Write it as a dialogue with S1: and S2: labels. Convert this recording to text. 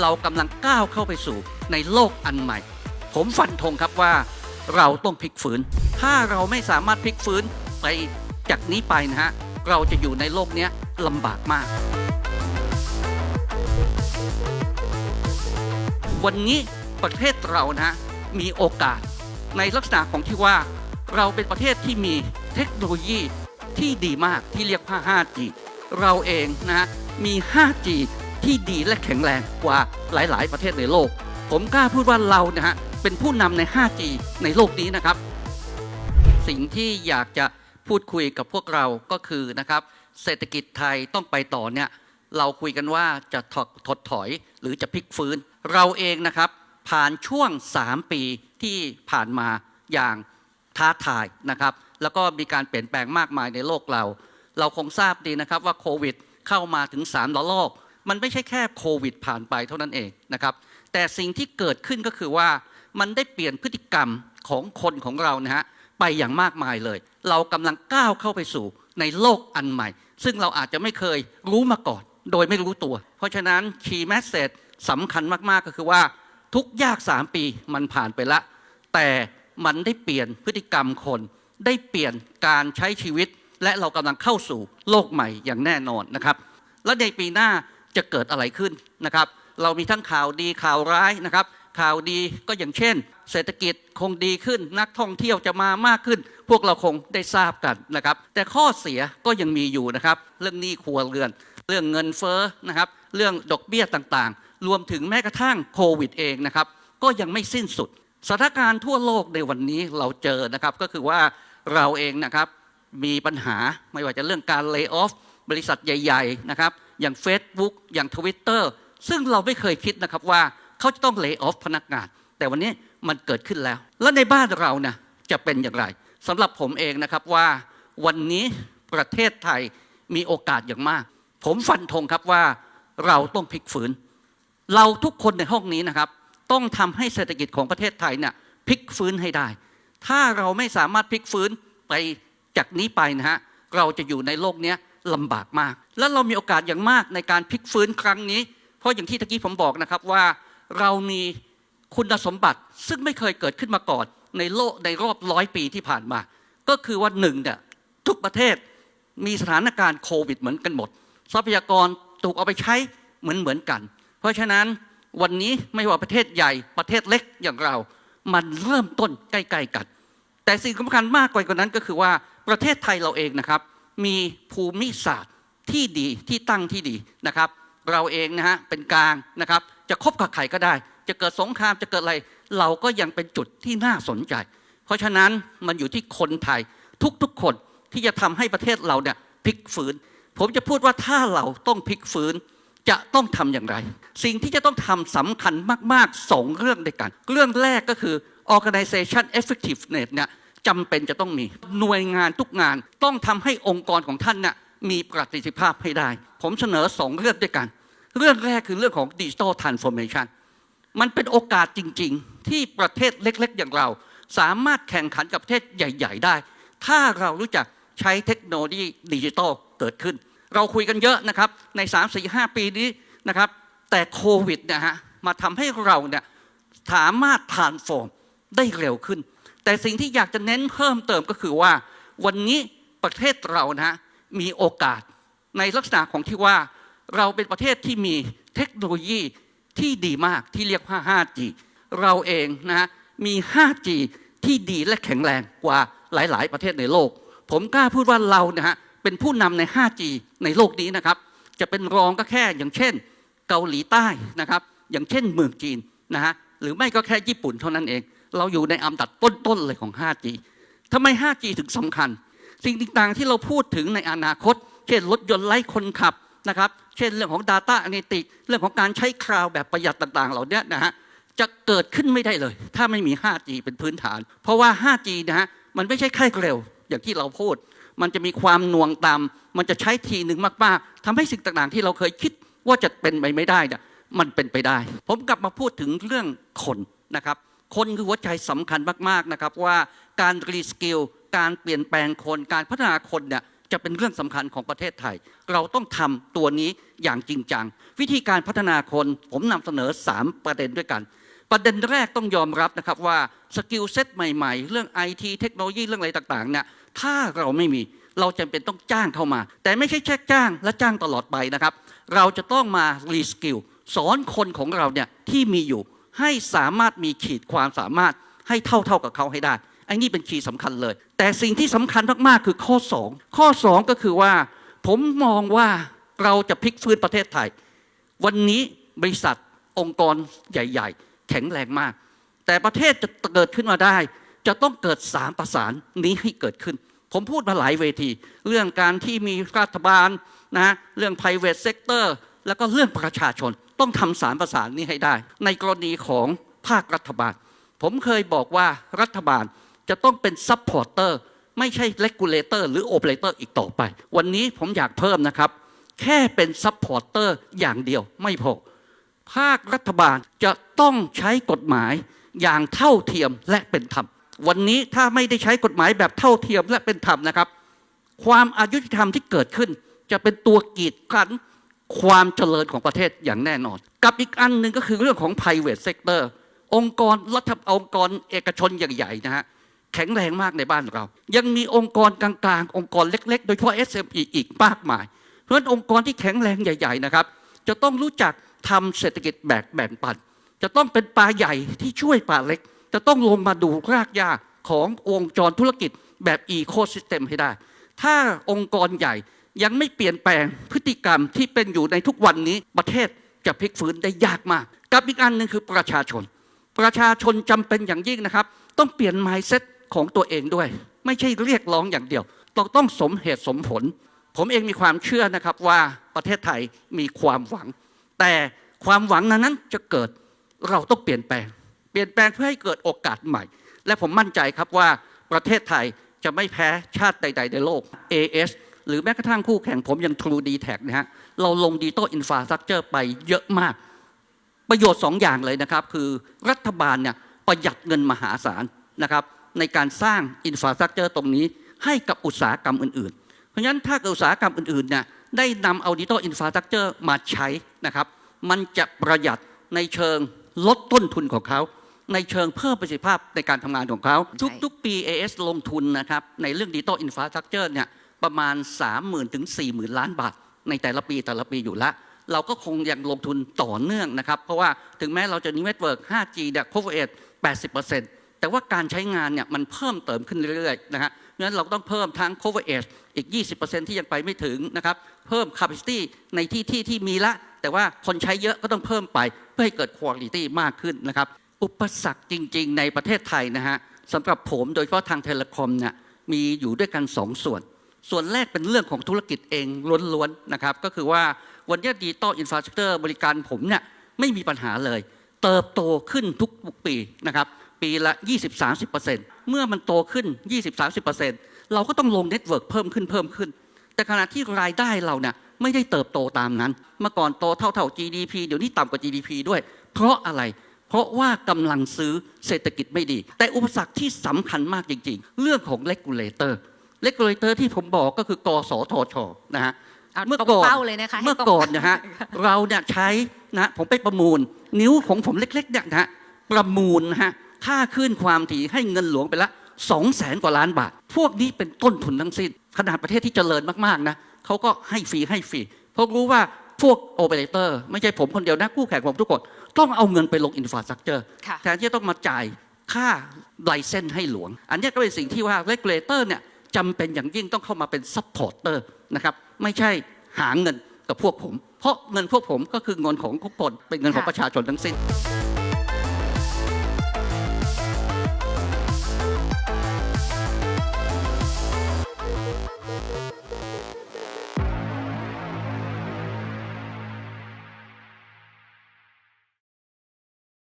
S1: เรากำลังก้าวเข้าไปสู่ในโลกอันใหม่ ผมฟันธงครับว่าเราต้องพลิกฟื้นถ้าเราไม่สามารถพลิกฟื้นไปจากนี้ไปนะฮะ เราจะอยู่ในโลกนี้ลำบากมาก วันนี้ประเทศเรานะมีโอกาสในลักษณะของที่ว่าเราเป็นประเทศที่มีเทคโนโลยีที่ดีมากที่เรียกว่า 5G เราเองนะมี 5G ที่ดีและแข็งแรงกว่าหลาย ๆ ประเทศในโลก ผมกล้าพูดว่าเรานะฮะเป็นผู้นำใน 5G ในโลกนี้นะครับ สิ่งที่อยากจะพูดคุยกับพวกเราก็คือนะครับเศรษฐกิจไทยต้องไปต่อเนี่ยเราคุยกันว่าจะถอดถดถอยหรือจะพลิกฟื้น เราเองนะครับผ่านช่วง 3 ปีที่ผ่านมาอย่างท้าทายนะครับ แล้วก็มีการเปลี่ยนแปลงมากมายในโลกเรา เราคงทราบดีนะครับว่าโควิดเข้ามาถึง3ระลอก มันไม่ใช่แค่โควิดผ่านไปเท่านั้นเองนะครับ แต่สิ่งที่เกิดขึ้นก็คือว่ามันได้เปลี่ยนพฤติกรรมของคนของเรานะฮะไปอย่างมากมายเลย เรากำลังก้าวเข้าไปสู่ในโลกอันใหม่ ซึ่งเราอาจจะไม่เคยรู้มาก่อน โดยไม่รู้ตัว เพราะฉะนั้นคีย์แมสเซจสำคัญมากๆก็คือว่าทุกยาก 3 ปีมันผ่านไปละ แต่มันได้เปลี่ยนพฤติกรรมคน ได้เปลี่ยนการใช้ชีวิต และเรากำลังเข้าสู่โลกใหม่อย่างแน่นอนนะครับ แล้วในปีหน้า จะเกิดอะไรขึ้นนะครับ เรามีทั้งข่าวดีข่าวร้ายนะครับ ข่าวดีก็อย่างเช่น เศรษฐกิจคงดีขึ้น นักท่องเที่ยวจะมามากขึ้น พวกเราคงได้ทราบกันนะครับ แต่ข้อเสียก็ยังมีอยู่นะครับ เรื่องหนี้ครัวเรือน เรื่องเงินเฟ้อนะครับ เรื่องดอกเบี้ยต่างๆ รวมถึงแม้กระทั่งโควิดเองนะครับ ก็ยังไม่สิ้นสุดสถานการณ์ทั่วโลกในวันนี้เราเจอนะครับ ก็คือว่าเราเองนะครับมีปัญหาไม่ว่าจะเรื่องการเลิกออฟบริษัทใหญ่ ๆ นะครับ อย่าง Facebook อย่าง Twitter ซึ่งเราไม่เคยคิดนะครับว่าเขาจะต้องเลิกออฟพนักงาน แต่วันนี้มันเกิดขึ้นแล้ว แล้วในบ้านเรานะจะเป็นอย่างไรสำหรับผมเองนะครับว่าวันนี้ประเทศไทยมีโอกาสอย่างมาก ผมฟันธงครับว่าเราต้องพลิกฝืน เราทุกคนในห้องนี้นะครับ ต้องทำให้เศรษฐกิจของประเทศไทยเนี่ยพลิกฟื้นให้ได้ ถ้าเราไม่สามารถพลิกฟื้นไปจากนี้ไปนะฮะเราจะอยู่ในโลกเนี้ย ลำบากมาก และเรามีโอกาสอย่างมากในการพลิกฟื้นครั้งนี้ เพราะอย่างที่ตะกี้ผมบอกนะครับว่าเรามีคุณสมบัติซึ่งไม่เคยเกิดขึ้นมาก่อน ในโลกในรอบร้อยปีที่ผ่านมา ก็คือว่าหนึ่งเนี่ยทุกประเทศมีสถานการณ์โควิดเหมือนกันหมด ทรัพยากรถูกเอาไปใช้เหมือนเหมือนกัน เพราะฉะนั้นวันนี้ไม่ว่าประเทศใหญ่ประเทศเล็กอย่างเรา มันเริ่มต้นใกล้ๆกัน แต่สิ่งสำคัญมากกว่านั้นก็คือว่าประเทศไทยเราเองนะครับ มีภูมิศาสตร์ที่ดีที่ตั้งที่ดีนะครับ เราเองนะฮะเป็นกลางนะครับ จะคบกับใครก็ได้ จะเกิดสงครามจะเกิดอะไร เราก็ยังเป็นจุดที่น่าสนใจ เพราะฉะนั้นมันอยู่ที่คนไทยทุกๆคนที่จะทำให้ประเทศเราเนี่ยพลิกฟื้น ผมจะพูดว่าถ้าเราต้องพลิกฟื้นจะต้องทำอย่างไร สิ่งที่จะต้องทำสำคัญมากๆสองเรื่องด้วยกัน เรื่องแรกก็คือ organization effectiveness เนี่ย จำเป็นจะต้องมี หน่วยงานทุกงานต้องทำให้องค์กรของท่านเนี่ยมีประสิทธิภาพให้ได้ ผมเสนอสองเรื่องด้วยกัน เรื่องแรกคือเรื่องของ digital transformation มันเป็นโอกาสจริง ๆ ที่ประเทศเล็ก ๆ อย่างเรา สามารถแข่งขันกับประเทศใหญ่ ๆ ได้ ถ้าเรารู้จักใช้เทคโนโลยีดิจิทัลเกิดขึ้น เราคุยกันเยอะนะครับใน3 4 5 ปีนี้นะครับ แต่โควิดเนี่ยฮะมาทำให้เราเนี่ยสามารถทานฟอร์มได้เร็วขึ้น แต่สิ่งที่อยากจะเน้นเพิ่มเติมก็คือว่า วันนี้ประเทศเรานะมีโอกาสในลักษณะของที่ว่าเราเป็นประเทศที่มีเทคโนโลยีที่ดีมากที่เรียกว่า 5G เราเองนะฮะมี 5G ที่ดีและแข็งแรงกว่าหลาย ๆ ประเทศในโลก ผมกล้าพูดว่าเรานะฮะเป็นผู้นำใน 5G ในโลกนี้นะครับ จะเป็นรองก็แค่อย่างเช่น เกาหลีใต้นะครับ อย่างเช่นเมืองจีนนะฮะหรือไม่ก็แค่ญี่ปุ่นเท่านั้นเอง เราอยู่ในอันดับต้นๆเลยของ 5G ทำไม 5G ถึงสำคัญ สิ่งต่างๆที่เราพูดถึงในอนาคต เช่นรถยนต์ไร้คนขับนะครับ เช่นเรื่องของ Data a n a l y t i c เรื่องของการใช้คลาวด์แบบประหยัดต่างๆ เหล่านี้นะฮะจะเกิดขึ้นไม่ได้เลย ถ้าไม่มี 5G เป็นพื้นฐาน เพราะว่า 5G นะฮะมันไม่ใช่แค่เร็ว อย่างที่เราพูด มันจะมีความหน่วงต่ำมันจะใช้ทีหนึ่งมากๆทำให้สิ่งต่างๆ ที่เราเคยคิดว่าจะเป็นไปไม่ได้เนี่ยมันเป็นไปได้ ผมกลับมาพูดถึงเรื่องคนนะครับ คนคือหัวใจสำคัญมากๆนะครับว่าการรีสกิลการเปลี่ยนแปลงคนการพัฒนาคนเนี่ยจะเป็นเรื่องสำคัญของประเทศไทย เราต้องทำตัวนี้อย่างจริงจัง วิธีการพัฒนาคนผมนำเสนอ 3 ประเด็นด้วยกัน ประเด็นแรกต้องยอมรับนะครับว่าสกิลเซ็ตใหม่ๆ เรื่องไอทีเทคโนโลยีเรื่องอะไรต่างๆเนี่ยถ้าเราไม่มีเราจำเป็นต้องจ้างเข้ามา แต่ไม่ใช่แค่จ้างและจ้างตลอดไปนะครับ เราจะต้องมารีสกิลสอนคนของเราเนี่ยที่มีอยู่ ให้สามารถมีขีดความสามารถให้เท่าเท่ากับเขาให้ได้ไอ้นี่เป็นคีย์สำคัญเลย แต่สิ่งที่สำคัญมากๆคือข้อ 2 ข้อ 2 ก็คือว่า ผมมองว่าเราจะพลิกฟื้นประเทศไทย วันนี้บริษัทองค์กรใหญ่ ๆ แข็งแรงมาก แต่ประเทศจะเกิดขึ้นมาได้ จะต้องเกิดสามประสานนี้ให้เกิดขึ้น ผมพูดมาหลายเวที เรื่องการที่มีรัฐบาลนะเรื่อง private sector แล้วก็เรื่องประชาชน ต้องทำสามประสานนี้ให้ได้ ในกรณีของภาครัฐบาล ผมเคยบอกว่ารัฐบาลจะต้องเป็น supporter ไม่ใช่ regulator หรือ operator อีกต่อไป วันนี้ผมอยากเพิ่มนะครับ แค่เป็น supporter อร์อย่างเดียวไม่พอภาครัฐบาลจะต้องใช้กฎหมายอย่างเท่าเทียมและเป็นธรรม วันนี้ถ้าไม่ได้ใช้กฎหมายแบบเท่าเทียมและเป็นธรรมนะครับ ความอายุธรรมที่เกิดขึ้น จะเป็นตัวกีดกัน ความเจริญของประเทศอย่างแน่นอน กับอีกอันหนึ่งก็คือเรื่องของ private sector องค์กรรัฐองค์กรเอกชนใหญ่ๆนะฮะแข็งแรงมากในบ้านเรา ยังมีองค์กรกลางๆ องค์กรเล็ก ๆ โดยเฉพาะ SME อีกมากมาย เพราะฉะนั้นองค์กรที่แข็งแรงใหญ่ๆนะครับ จะต้องรู้จักทำเศรษฐกิจแบกแบ่งปัน จะต้องเป็นปลาใหญ่ที่ช่วยปลาเล็ก จะต้องลงมาดูรากหญ้าของวงจรธุรกิจแบบอีโคซิสเต็มให้ได้ ถ้าองค์กรใหญ่ ยังไม่เปลี่ยนแปลงพฤติกรรมที่เป็นอยู่ในทุกวันนี้ประเทศจะพลิกฟื้นได้ยากมาก กับอีกอันหนึ่งคือประชาชน ประชาชนจำเป็นอย่างยิ่งนะครับ ต้องเปลี่ยน mindset ของตัวเองด้วย ไม่ใช่เรียกร้องอย่างเดียวต้องต้องสมเหตุสมผล ผมเองมีความเชื่อนะครับว่าประเทศไทยมีความหวัง แต่ความหวังนั้นนั้นจะเกิดเราต้องเปลี่ยนแปลง เปลี่ยนแปลงเพื่อให้เกิดโอกาสใหม่ และผมมั่นใจครับว่าประเทศไทยจะไม่แพ้ชาติใด ๆ ในโลก AS หรือแม้กระทั่งคู่แข่งผมอย่าง True d t a c นะฮะเราลงดิจิตอลอินฟราสตรักเจอร์ไปเยอะมาก ประโยชน์สองอย่างเลยนะครับ คือรัฐบาลเนี่ยประหยัดเงินมหาศาลนะครับในการสร้างอินฟราสตรักเจอร์ตรงนี้ให้กับอุตสาหกรรมอื่น ๆ เพราะฉะนั้นถ้าอุตสาหกรรมอื่นๆเนี่ยได้นำเอาดิจิตอลอินฟราสตรักเจอร์มาใช้นะครับ มันจะประหยัดในเชิงลดต้นทุนของเขา ในเชิงเพิ่มประสิทธิภาพในการทำงานของเขา ทุก ๆ ปี AS ลงทุนนะครับในเรื่องดิจิตอลอินฟราสตรักเจอร์เนี่ย ประมาณ 30,000 ถึง 40,000 ล้านบาท ในแต่ละปีแต่ละปีอยู่แล้วเราก็คงยังลงทุนต่อเนื่องนะครับ เพราะว่าถึงแม้เราจะมีเน็ตเวิร์ก 5G เนี่ย coverage 80%แต่ว่าการใช้งานเนี่ยมันเพิ่มเติมขึ้นเรื่อยๆนะฮะนั้นเราต้องเพิ่มทั้ง coverage อีก 20%ที่ยังไปไม่ถึงนะครับ เพิ่ม capacity ในที่ที่ที่มีละ แต่ว่าคนใช้เยอะก็ต้องเพิ่มไป เพื่อให้เกิด quality มากขึ้นนะครับ อุปสรรคจริง ๆ ในประเทศไทยนะฮะสำหรับผมโดยเฉพาะทางเทเลคอมเนี่ยมีอยู่ด้วยกันสส่วน ส่วนแรกเป็นเรื่องของธุรกิจเองล้วนๆนะครับ ก็คือว่าวันนี้ดิจิตอลอินฟราสตรักเจอร์บริการผมเนี่ยไม่มีปัญหาเลย เติบโตขึ้นทุกปีนะครับ ปีละ 20-30%เมื่อมันโตขึ้น 20-30%เราก็ต้องลงเน็ตเวิร์กเพิ่มขึ้นเพิ่มขึ้น แต่ขณะที่รายได้เราเนี่ยไม่ได้เติบโตตามนั้น เมื่อก่อนโตเท่าๆ GDP เดี๋ยวนี้ต่ำกว่า GDP ด้วย เพราะอะไร เพราะว่ากำลังซื้อเศรษฐกิจไม่ดี แต่อุปสรรคที่สำคัญมากจริง ๆ เรื่องของเลกูเลเตอร์ regulator regulator ที่ผมบอกก็คือกสทชนะฮะ
S2: เอา
S1: เมื่อ
S2: ตรง
S1: ก่อน
S2: เป้าเลยนะคะให้
S1: เมื่อ
S2: ตรง
S1: ก่อนนะฮะเราเนี่ยใช้นะผมไปประมูล นิ้วของผมเล็กๆเนี่ยนะฮะประมูลนะฮะค่าขึ้นความถี่ให้เงินหลวงไปละสองแสนกว่าล้านบาท พวกนี้เป็นต้นทุนทั้งสิ้นขนาดประเทศที่เจริญมากๆนะเขาก็ให้ฟรีให้ฟรีเพราะรู้ว่าพวกโอเปอเรเตอร์ไม่ใช่ผมคนเดียวนะคู่แข่งผมทุกคน ต้องเอาเงินไปลงอินฟราสตรักเจอร์
S2: ค่ะ
S1: แทนที่จะต้องมาจ่ายค่าไลเซนให้หลวง อันเนี้ยก็เป็นสิ่งที่ว่า regulator เนี่ย จำเป็นอย่างยิ่งต้องเข้ามาเป็น supporter นะครับไม่ใช่หาเงินกับพวกผม เพราะเงินพวกผมก็คือเงินของทุกคนเป็นเงินของ
S2: ค่ะ
S1: ประชาชนทั้งสิ้น